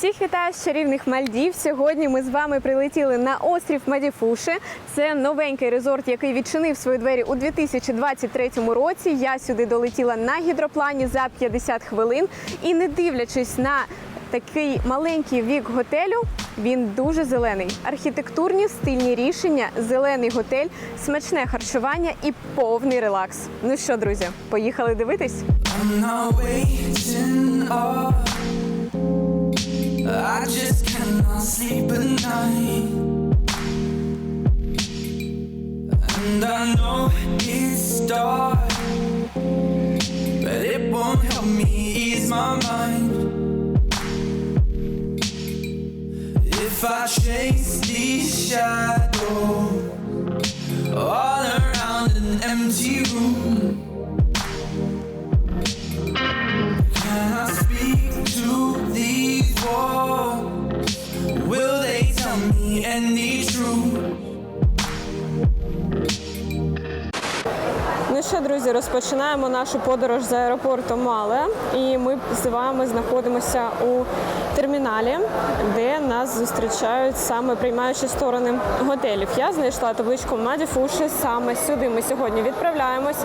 Всіх вітаю з чарівних Мальдів. Сьогодні ми з вами прилетіли на острів Мадіфуши. Це новенький резорт, який відчинив свої двері у 2023 році. Я сюди долетіла на гідроплані за 50 хвилин. І не дивлячись на такий маленький вік готелю, він дуже зелений. Архітектурні стильні рішення, зелений готель, смачне харчування і повний релакс. Ну що, друзі, поїхали дивитись? I just cannot sleep at night. And I know it's dark, but it won't help me ease my mind. If I chase these shadows all around an empty room. Друзі, розпочинаємо нашу подорож з аеропорту Мале. І ми з вами знаходимося у терміналі, де нас зустрічають саме приймаючі сторони готелів. Я знайшла табличку Маді Фуші. Саме сюди ми сьогодні відправляємось.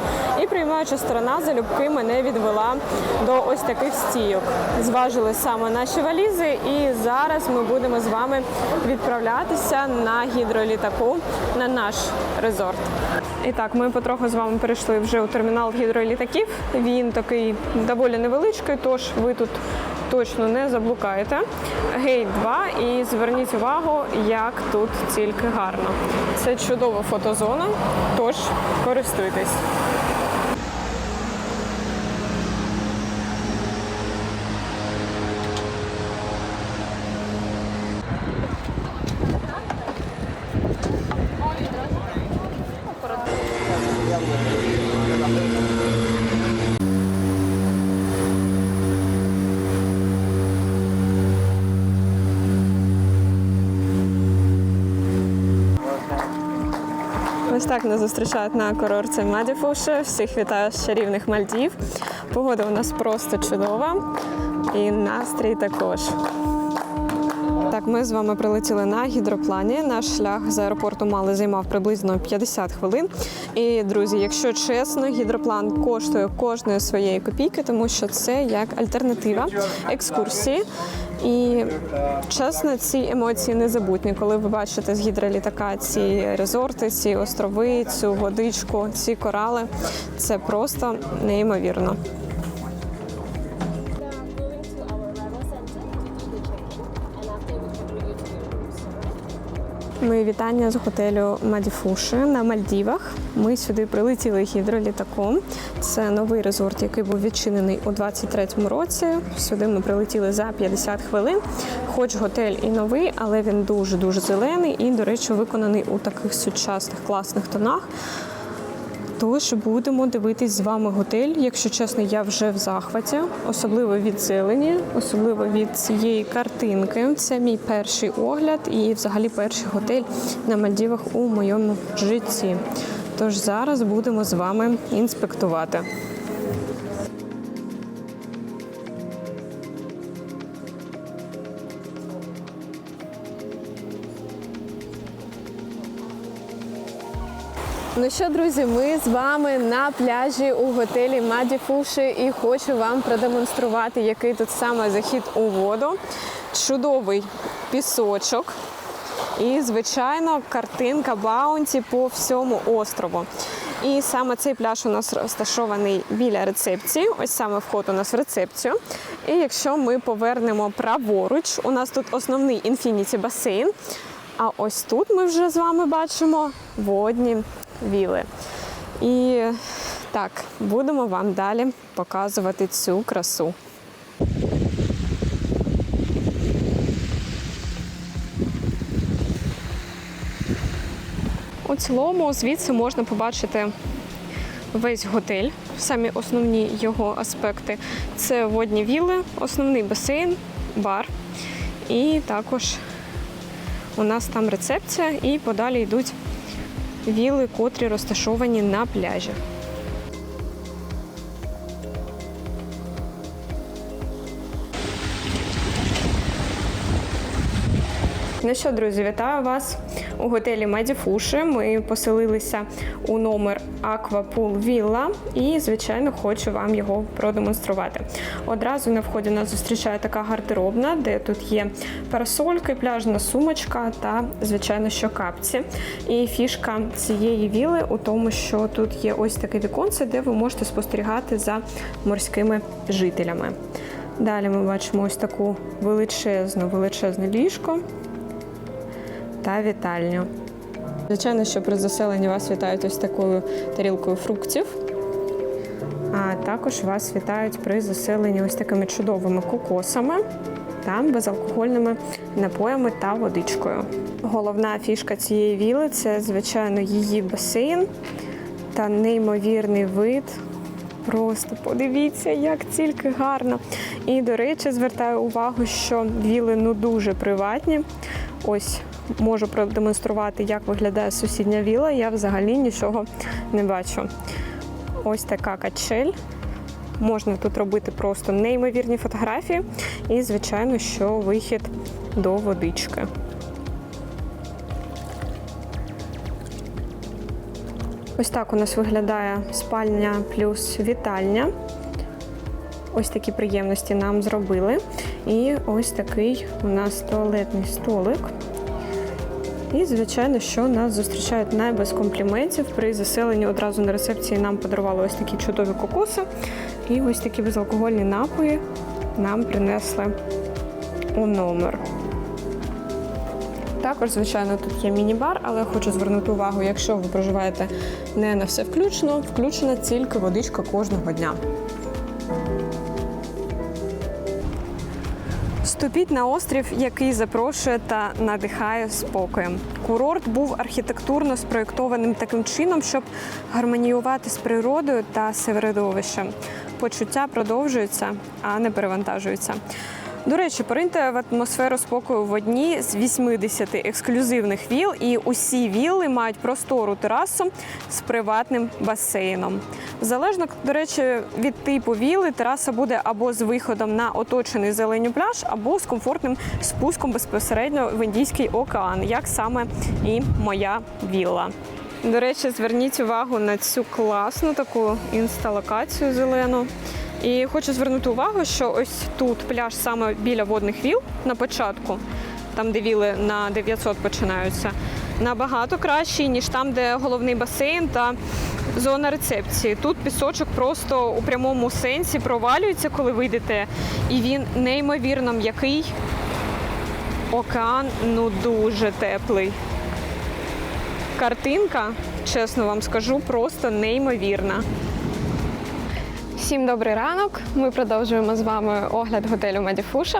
І приймаюча сторона залюбки мене відвела до ось таких стійок. Зважили саме наші валізи, і зараз ми будемо з вами відправлятися на гідролітаку на наш резорт. І так, ми потроху з вами перейшли вже у термінал гідролітаків. Він такий доволі невеличкий, тож ви тут точно не заблукаєте. Гейт 2 і зверніть увагу, як тут тільки гарно. Це чудова фотозона, тож користуйтесь. Ось так нас зустрічають на курорті Мадіфуші. Всіх вітаю з чарівних Мальдів. Погода у нас просто чудова. І настрій також. Так, ми з вами прилетіли на гідроплані. Наш шлях з аеропорту Мали займав приблизно 50 хвилин. І, друзі, якщо чесно, гідроплан коштує кожної своєї копійки, тому що це як альтернатива екскурсії. І чесно, ці емоції незабутні, коли ви бачите з гідролітака ці резорти, ці острови, цю водичку, ці корали. Це просто неймовірно. Мої вітання з готелю Мадіфуші на Мальдівах. Ми сюди прилетіли гідролітаком. Це новий резорт, який був відчинений у 23-му році. Сюди ми прилетіли за 50 хвилин. Хоч готель і новий, але він дуже дуже зелений і, до речі, виконаний у таких сучасних класних тонах. Тож будемо дивитись з вами готель. Якщо чесно, я вже в захваті, особливо від зелені, особливо від цієї картинки. Це мій перший огляд і, взагалі, перший готель на Мальдівах у моєму житті. Тож зараз будемо з вами інспектувати. Ну що, друзі, ми з вами на пляжі у готелі Маді Фуші і хочу вам продемонструвати, який тут саме захід у воду. Чудовий пісочок. І, звичайно, картинка Баунті по всьому острову. І саме цей пляж у нас розташований біля рецепції. Ось саме вход у нас в рецепцію. І якщо ми повернемо праворуч, у нас тут основний інфініті басейн. А ось тут ми вже з вами бачимо водні віли. І так, будемо вам далі показувати цю красу. У цілому звідси можна побачити весь готель, самі основні його аспекти. Це водні віли, основний басейн, бар. І також у нас там рецепція, і подалі йдуть віли, котрі розташовані на пляжі. Ну що, друзі, вітаю вас у готелі Медіфуші. Ми поселилися у номер Аквапул Вілла і, звичайно, хочу вам його продемонструвати. Одразу на вході нас зустрічає така гардеробна, де тут є парасольки, пляжна сумочка та, звичайно, що капці. І фішка цієї віли у тому, що тут є ось таке віконце, де ви можете спостерігати за морськими жителями. Далі ми бачимо ось таку величезну, величезне ліжко та вітальню. Звичайно, що при заселенні вас вітають ось такою тарілкою фруктів. А також вас вітають при заселенні ось такими чудовими кокосами та безалкогольними напоями та водичкою. Головна фішка цієї віли це, звичайно, її басейн та неймовірний вид. Просто подивіться, як тільки гарно. І, до речі, звертаю увагу, що віли ну дуже приватні. Ось можу продемонструвати, як виглядає сусідня віла. Я взагалі нічого не бачу. Ось така качель. Можна тут робити просто неймовірні фотографії, і, звичайно, що вихід до водички. Ось так у нас виглядає спальня плюс вітальня. Ось такі приємності нам зробили. І ось такий у нас туалетний столик. І, звичайно, що нас зустрічають не без компліментів. При заселенні одразу на рецепції нам подарували ось такі чудові кокоси. І ось такі безалкогольні напої нам принесли у номер. Також, звичайно, тут є міні-бар, але хочу звернути увагу, якщо ви проживаєте не на все включено, включена тільки водичка кожного дня. Ступіть на острів, який запрошує та надихає спокоєм. Курорт був архітектурно спроєктованим таким чином, щоб гармоніювати з природою та середовищем. Почуття продовжуються, а не перевантажуються. До речі, пориньте в атмосферу спокою в одній з 80 ексклюзивних віл, і усі вілли мають простору терасу з приватним басейном. Залежно, до речі, від типу віли, тераса буде або з виходом на оточений зеленю пляж, або з комфортним спуском безпосередньо в Індійський океан, як саме і моя вілла. До речі, зверніть увагу на цю класну таку інсталокацію зелену. І хочу звернути увагу, що ось тут пляж саме біля водних віл на початку, там де віли на 900 починаються, набагато кращий, ніж там, де головний басейн та зона рецепції. Тут пісочок просто у прямому сенсі провалюється, коли вийдете, і він неймовірно м'який. Океан ну дуже теплий. Картинка, чесно вам скажу, просто неймовірна. Всім добрий ранок. Ми продовжуємо з вами огляд готелю Медіфуша.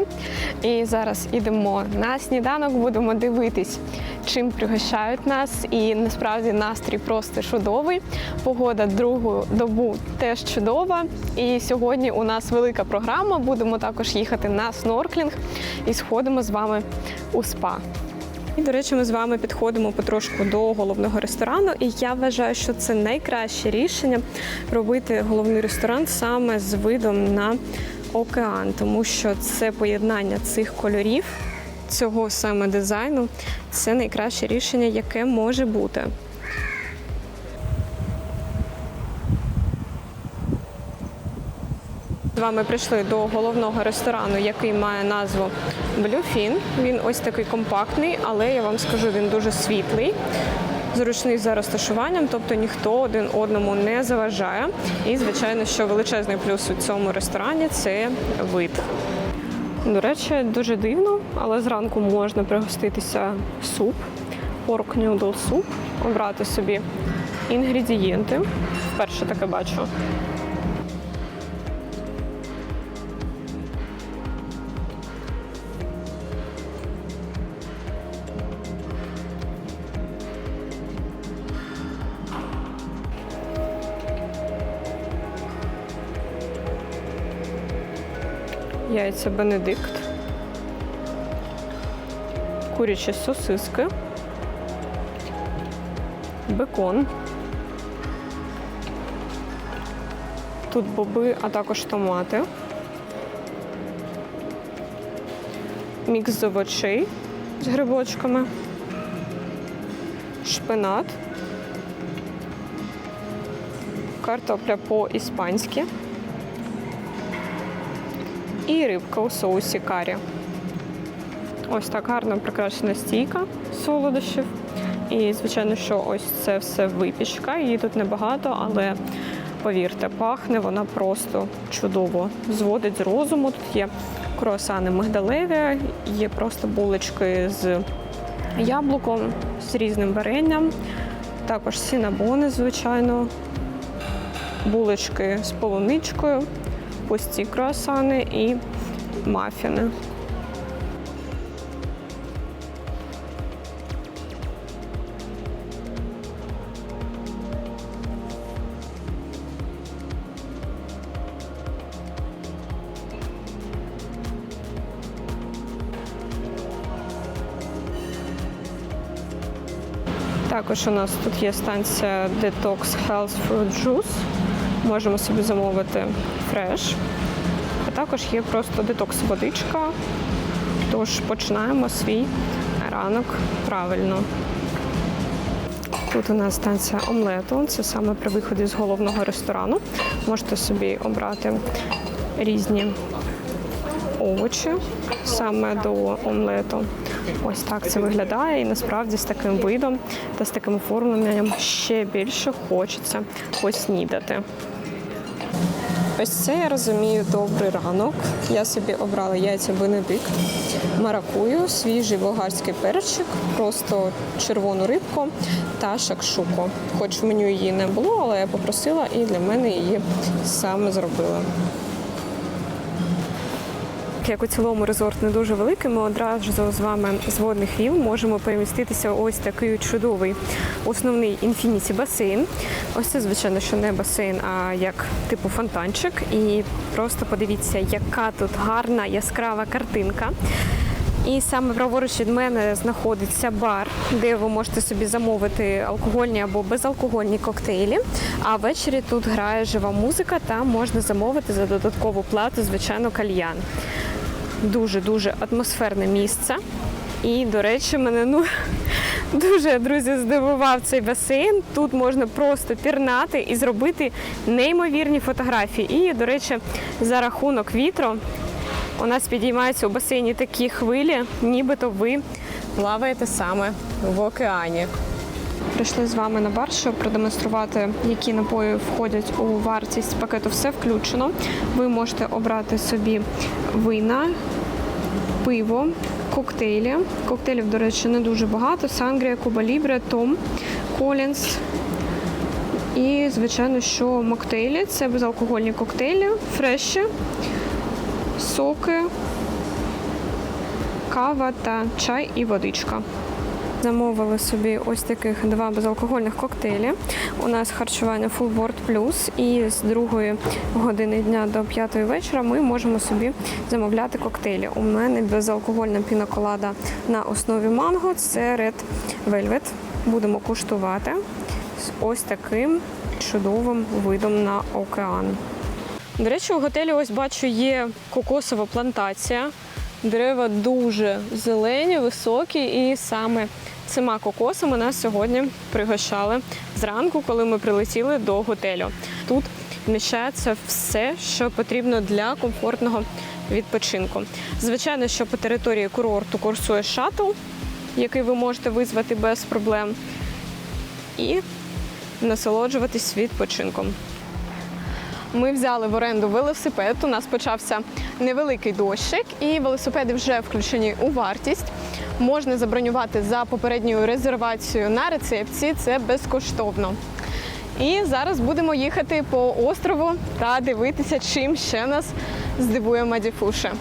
І зараз ідемо на сніданок, будемо дивитись, чим пригощають нас. І насправді настрій просто чудовий. Погода другу добу теж чудова. І сьогодні у нас велика програма. Будемо також їхати на снорклінг і сходимо з вами у спа. І, до речі, ми з вами підходимо потрошку до головного ресторану, і я вважаю, що це найкраще рішення робити головний ресторан саме з видом на океан, тому що це поєднання цих кольорів, цього саме дизайну, це найкраще рішення, яке може бути. З вами прийшли до головного ресторану, який має назву Bluefin. Він ось такий компактний, але я вам скажу, він дуже світлий. Зручний за розташуванням, тобто ніхто один одному не заважає. І, звичайно, що величезний плюс у цьому ресторані це вид. До речі, дуже дивно, але зранку можна пригоститися суп, pork noodle суп, обрати собі інгредієнти. Вперше таке бачу. Яйця Бенедикт, курячі сосиски, бекон. Тут боби, а також томати. Мікс з овочей, з грибочками, шпинат, картопля по-іспанськи і рибка у соусі карі. Ось так гарно прикрашена стійка солодощів. І, звичайно, що ось це все випічка. Її тут небагато, але повірте, пахне вона просто чудово. Зводить з розуму. Тут є круасани мигдалеві, є просто булочки з яблуком, з різним варенням, також сінабони, звичайно, булочки з полуничкою, пусті круасани і мафіни. Також у нас тут є станція Detox Health Fruit Juice. Можемо собі замовити фреш. А також є просто детокс водичка. Тож починаємо свій ранок правильно. Тут у нас станція омлету. Це саме при виході з головного ресторану. Можете собі обрати різні овочі саме до омлету. Ось так це виглядає, і насправді з таким видом та з таким оформленням ще більше хочеться поснідати. Ось це я розумію добрий ранок. Я собі обрала яйця Бенедикт, маракую, свіжий болгарський перчик, просто червону рибку та шакшуку. Хоч в меню її не було, але я попросила і для мене її саме зробили. Як у цілому резорт не дуже великий, ми одразу з вами з водних віл можемо переміститися ось такий чудовий основний інфініті басейн. Ось це, звичайно, що не басейн, а як типу фонтанчик. І просто подивіться, яка тут гарна яскрава картинка. І саме праворуч від мене знаходиться бар, де ви можете собі замовити алкогольні або безалкогольні коктейлі. А ввечері тут грає жива музика та можна замовити за додаткову плату, звичайно, кальян. Дуже дуже атмосферне місце. І, до речі, мене ну дуже друзі здивував цей басейн. Тут можна просто пірнати і зробити неймовірні фотографії. І, до речі, за рахунок вітру у нас підіймаються у басейні такі хвилі, нібито ви плаваєте саме в океані. Прийшли з вами на бар, щоб продемонструвати, які напої входять у вартість пакету. Все включено. Ви можете обрати собі вина, пиво, коктейлі. Коктейлів, до речі, не дуже багато. Сангрія, Куба Лібре, Том, Колінс. І, звичайно, що моктейлі це безалкогольні коктейлі, фреші, соки, кава та чай і водичка. Замовили собі ось таких два безалкогольних коктейлі. У нас харчування Full Board Plus і з другої години дня до п'ятої вечора ми можемо собі замовляти коктейлі. У мене безалкогольна пінаколада на основі манго. Це Red Velvet. Будемо куштувати з ось таким чудовим видом на океан. До речі, у готелі ось бачу є кокосова плантація. Дерева дуже зелені, високі, і саме цими кокосами нас сьогодні пригощали зранку, коли ми прилетіли до готелю. Тут вміщається все, що потрібно для комфортного відпочинку. Звичайно, що по території курорту курсує шатл, який ви можете визвати без проблем, і насолоджуватись відпочинком. Ми взяли в оренду велосипед. У нас почався невеликий дощик, і велосипеди вже включені у вартість. Можна забронювати за попередньою резервацією на рецепції. Це безкоштовно. І зараз будемо їхати по острову та дивитися, чим ще нас здивує Мадіфуше.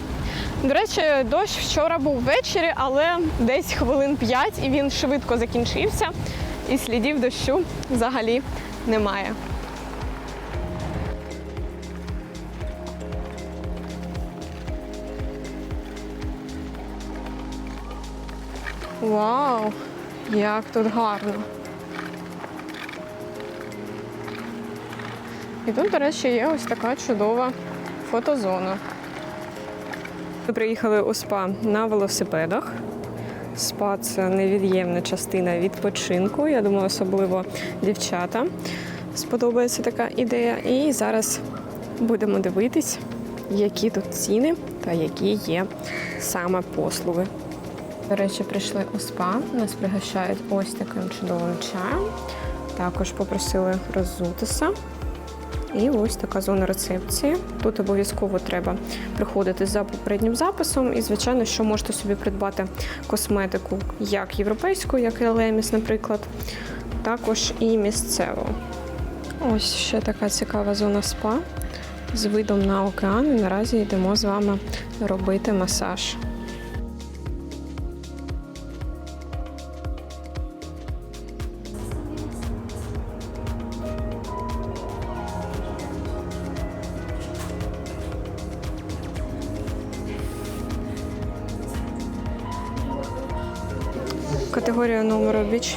До речі, дощ вчора був ввечері, але десь хвилин 5 і він швидко закінчився. І слідів дощу взагалі немає. Вау, як тут гарно. І тут, до речі, є ось така чудова фотозона. Ми приїхали у спа на велосипедах. Спа це невід'ємна частина відпочинку. Я думаю, особливо дівчата сподобається така ідея. І зараз будемо дивитись, які тут ціни та які є саме послуги. До речі, прийшли у спа. Нас пригощають ось таким чудовим чаєм. Також попросили роззутися. І ось така зона рецепції. Тут обов'язково треба приходити за попереднім записом. І, звичайно, що можете собі придбати косметику як європейську, як Елеміс, наприклад, також і місцеву. Ось ще така цікава зона спа з видом на океан. І наразі йдемо з вами робити масаж.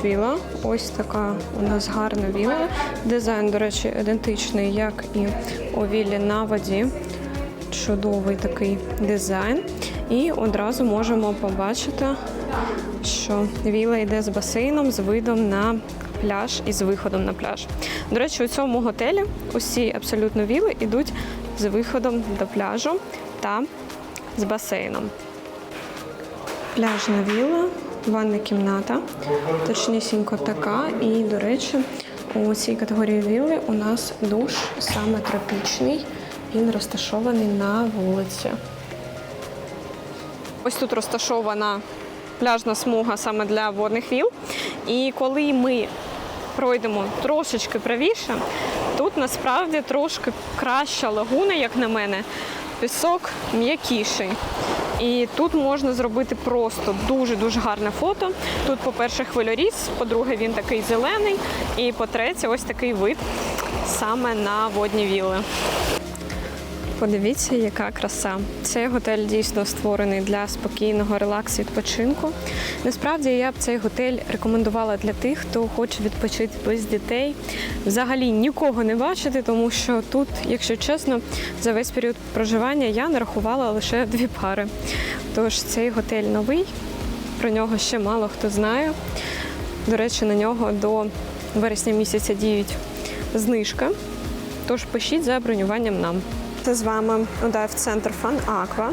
Villa. Ось така у нас гарна вілла. Дизайн, до речі, ідентичний, як і у віллі на воді. Чудовий такий дизайн. І одразу можемо побачити, що віла йде з басейном, з видом на пляж і з виходом на пляж. До речі, у цьому готелі усі абсолютно віли йдуть з виходом до пляжу та з басейном. Пляжна вілла, ванна кімната, точнісінько така. І, до речі, у цій категорії вілли у нас душ саме тропічний. Він розташований на вулиці. Ось тут розташована пляжна смуга саме для водних віл. І коли ми пройдемо трошечки правіше, тут насправді трошки краща лагуна, як на мене. Пісок м'якіший. І тут можна зробити просто дуже-дуже гарне фото. Тут, по-перше, хвильоріз, по-друге, він такий зелений. І по-третє, ось такий вид саме на водні віли. Подивіться, яка краса. Цей готель дійсно створений для спокійного релаксу відпочинку. Насправді я б цей готель рекомендувала для тих, хто хоче відпочити без дітей. Взагалі нікого не бачити, тому що тут, якщо чесно, за весь період проживання я нарахувала лише дві пари. Тож цей готель новий, про нього ще мало хто знає. До речі, на нього до вересня місяця діють знижка. Тож пишіть за бронюванням нам. Це з вами у дайв-центр Фан Аква.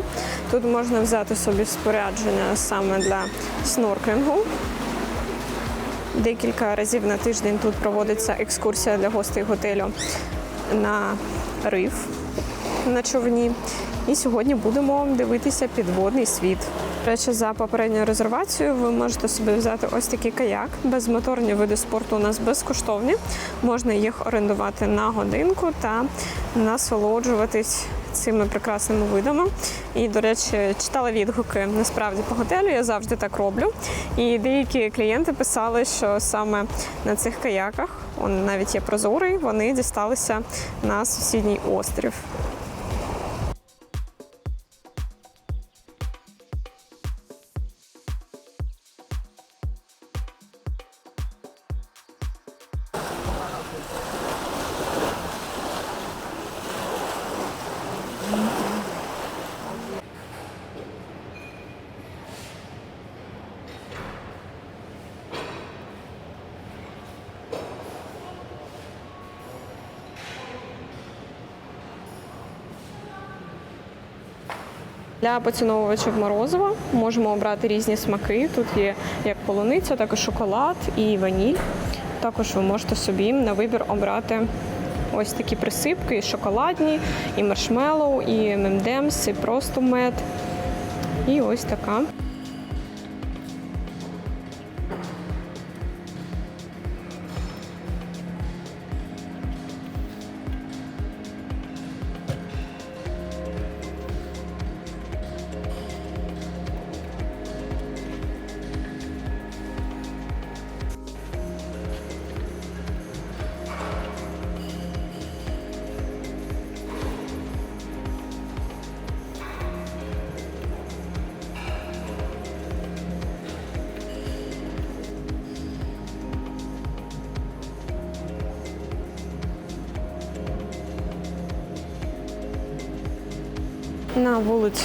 Тут можна взяти собі спорядження саме для снорклінгу. Декілька разів на тиждень тут проводиться екскурсія для гостей готелю на риф на човні. І сьогодні будемо дивитися підводний світ. Речі, за попередньою резервацією ви можете собі взяти ось такий каяк. Безмоторні види спорту у нас безкоштовні. Можна їх орендувати на годинку та насолоджуватись цими прекрасними видами. І, до речі, читала відгуки насправді по готелю. Я завжди так роблю. І деякі клієнти писали, що саме на цих каяках, он навіть є прозорий, вони дісталися на сусідній острів. Для поціновувачів морозива можемо обрати різні смаки. Тут є як полуниця, так і шоколад і ваніль. Також ви можете собі на вибір обрати ось такі присипки: і шоколадні, і маршмеллоу, і мемдемс, і просто мед. І ось така.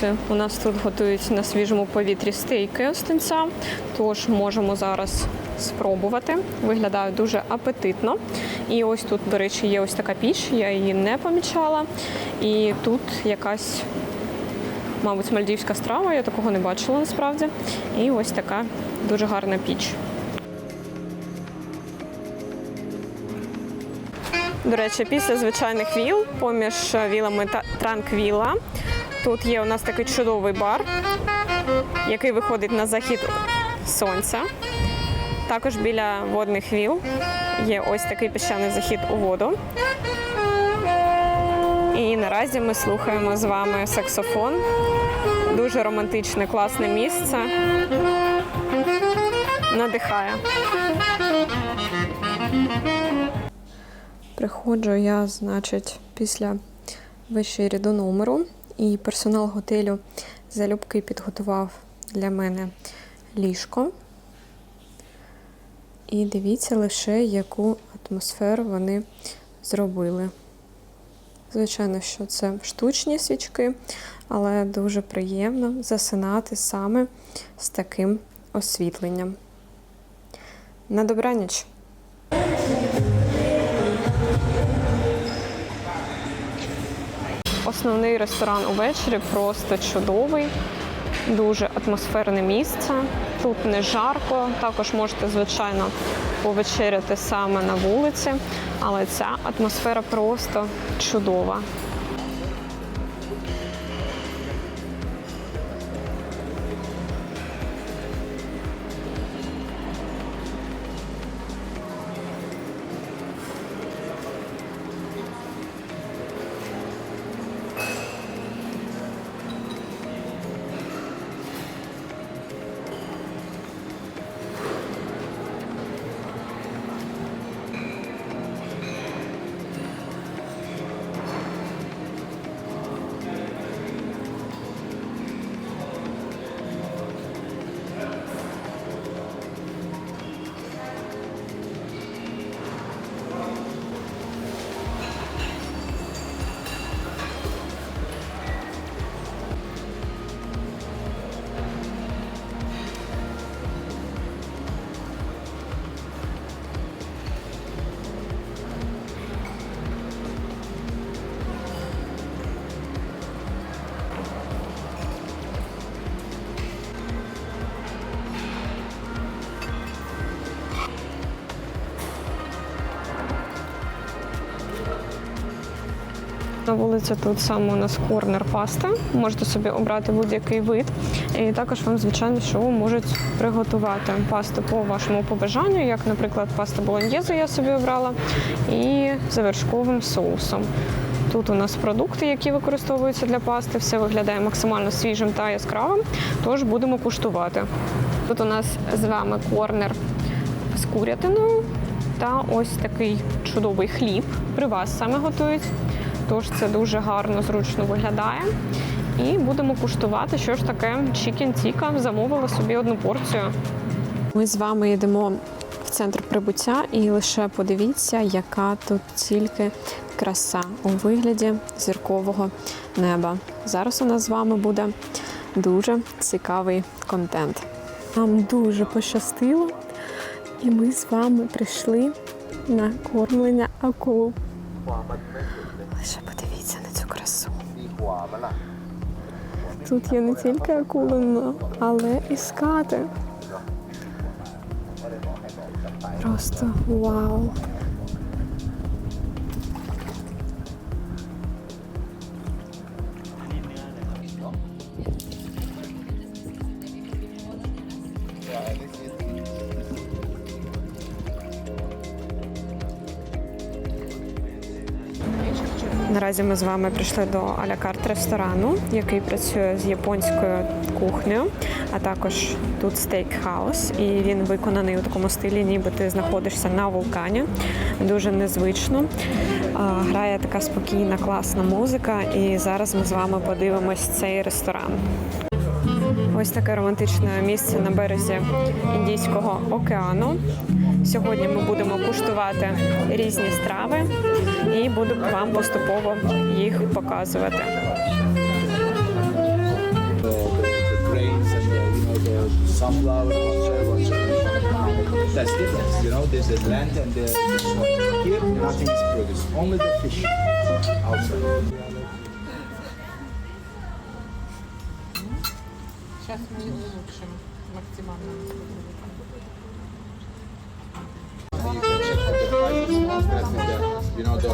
Вулиці у нас тут готують на свіжому повітрі стейки з тож можемо зараз спробувати. Виглядає дуже апетитно. І ось тут, до речі, є ось така піч, я її не помічала. І тут якась, мабуть, мальдівська страва, я такого не бачила насправді. І ось така дуже гарна піч. До речі, після звичайних віл, поміж вілами та транквіла, тут є у нас такий чудовий бар, який виходить на захід сонця. Також біля водних віл є ось такий піщаний захід у воду. І наразі ми слухаємо з вами саксофон. Дуже романтичне, класне місце. Надихає. Приходжу я, значить, після вечері до номеру, і персонал готелю залюбки підготував для мене ліжко. І дивіться лише, яку атмосферу вони зробили. Звичайно, що це штучні свічки, але дуже приємно засинати саме з таким освітленням. На добраніч! Основний ресторан увечері просто чудовий, дуже атмосферне місце. Тут не жарко. Також можете, звичайно, повечеряти саме на вулиці, але ця атмосфера просто чудова. На вулиці тут саме у нас корнер пасти. Можете собі обрати будь-який вид. І також вам, звичайно, що можуть приготувати пасту по вашому побажанню, як, наприклад, паста болоньєзе я собі обрала, і за вершковим соусом. Тут у нас продукти, які використовуються для пасти, все виглядає максимально свіжим та яскравим, тож будемо куштувати. Тут у нас з вами корнер з курятиною та ось такий чудовий хліб. При вас саме готують. Тож це дуже гарно, зручно виглядає. І будемо куштувати, що ж таке чікен тіка. Замовила собі одну порцію. Ми з вами йдемо в центр прибуття і лише подивіться, яка тут тільки краса у вигляді зіркового неба. Зараз у нас з вами буде дуже цікавий контент. Нам дуже пощастило, і ми з вами прийшли на кормлення акул. Лише подивіться на цю красу. Тут є не тільки акули, але і скати. Просто вау. Наразі ми з вами прийшли до алякарт ресторану, який працює з японською кухнею, а також тут стейк-хаус, і він виконаний у такому стилі, ніби ти знаходишся на вулкані. Дуже незвично. Грає така спокійна, класна музика. І зараз ми з вами подивимось цей ресторан. Ось таке романтичне місце на березі Індійського океану. Сьогодні ми будемо куштувати різні страви і буду вам поступово їх показувати. That's difference, you know, there's the land and the, the soil. Here, nothing is produced, only the fish outside. Сейчас мы улучшим максимально. Здравствуйте you know, the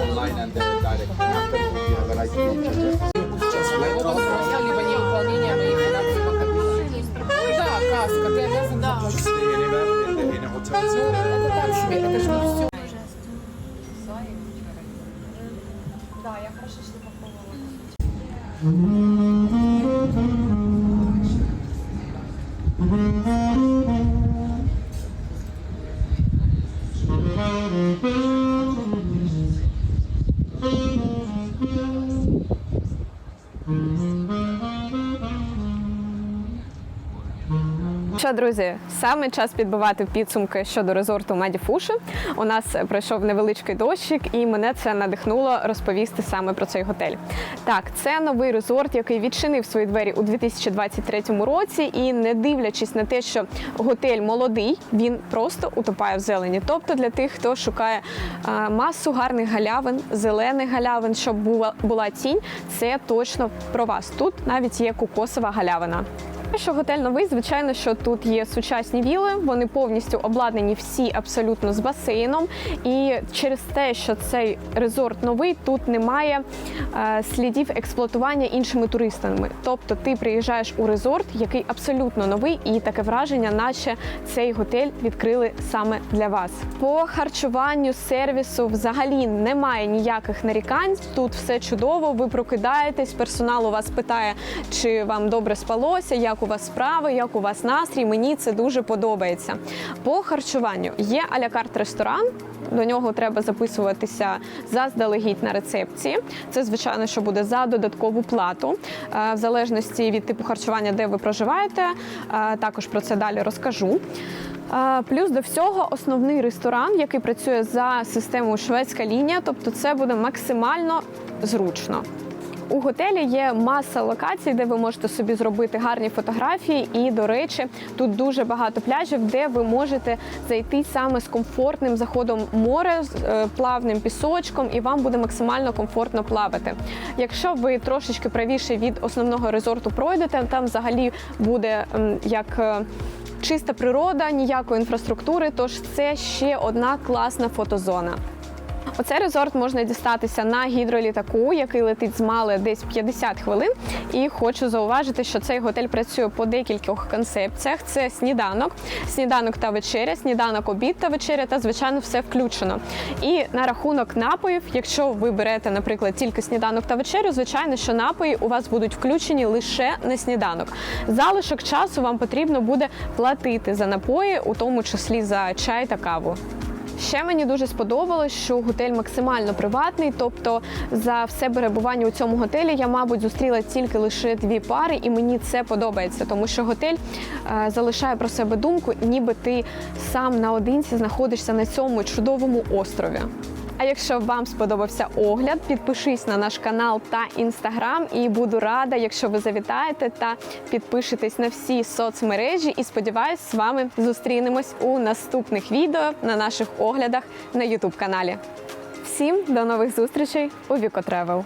online and the direct. After you have a right to check. Just wait on the Либо невыполнение моих финансовых обязанностей. Да, каска, ты обязан заплатить. stay anywhere in the in a hotels. Ну, это так себе, это же не все. Друзі, саме час підбивати підсумки щодо резорту Медіфуши. У нас пройшов невеличкий дощик, і мене це надихнуло розповісти саме про цей готель. Так, це новий резорт, який відчинив свої двері у 2023 році. І не дивлячись на те, що готель молодий, він просто утопає в зелені. Тобто для тих, хто шукає масу гарних галявин, зелених галявин, щоб була, була тінь, це точно про вас. Тут навіть є кокосова галявина. Що готель новий, звичайно, що тут є сучасні віли, вони повністю обладнані всі абсолютно з басейном. І через те, що цей резорт новий, тут немає е, слідів експлуатування іншими туристами. Тобто ти приїжджаєш у резорт, який абсолютно новий, і таке враження, наче цей готель відкрили саме для вас. По харчуванню, сервісу взагалі немає ніяких нарікань. Тут все чудово. Ви прокидаєтесь, персонал у вас питає, чи вам добре спалося, як у вас справи, як у вас настрій. Мені це дуже подобається. По харчуванню є алякарт ресторан. До нього треба записуватися заздалегідь на рецепції. Це звичайно, що буде за додаткову плату, Е, в залежності від типу харчування, де ви проживаєте. Е, Також про це далі розкажу. Е, Плюс до всього основний ресторан, який працює за системою шведська лінія, тобто це буде максимально зручно. У готелі є маса локацій, де ви можете собі зробити гарні фотографії. І, до речі, тут дуже багато пляжів, де ви можете зайти саме з комфортним заходом в море, з е, плавним пісочком, і вам буде максимально комфортно плавати. Якщо ви трошечки правіше від основного резорту пройдете, там взагалі буде як. е, Чиста природа, ніякої інфраструктури, тож це ще одна класна фотозона. Оцей резорт можна дістатися на гідролітаку, який летить з Мали десь 50 хвилин. І хочу зауважити, що цей готель працює по декількох концепціях: це сніданок, сніданок та вечеря, сніданок, обід та вечеря, та звичайно все включено. І на рахунок напоїв, якщо ви берете, наприклад, тільки сніданок та вечерю, звичайно, що напої у вас будуть включені лише на сніданок. Залишок часу вам потрібно буде платити за напої, у тому числі за чай та каву. Ще мені дуже сподобалось, що готель максимально приватний. Тобто за все перебування у цьому готелі я, мабуть, зустріла тільки лише дві пари, і мені це подобається, тому що готель е, залишає про себе думку, ніби ти сам наодинці знаходишся на цьому чудовому острові. А якщо вам сподобався огляд, підпишись на наш канал та інстаграм, і буду рада, якщо ви завітаєте та підпишетесь на всі соцмережі. І сподіваюсь, з вами зустрінемось у наступних відео на наших оглядах на Ютуб каналі. Всім до нових зустрічей у Вікотревел.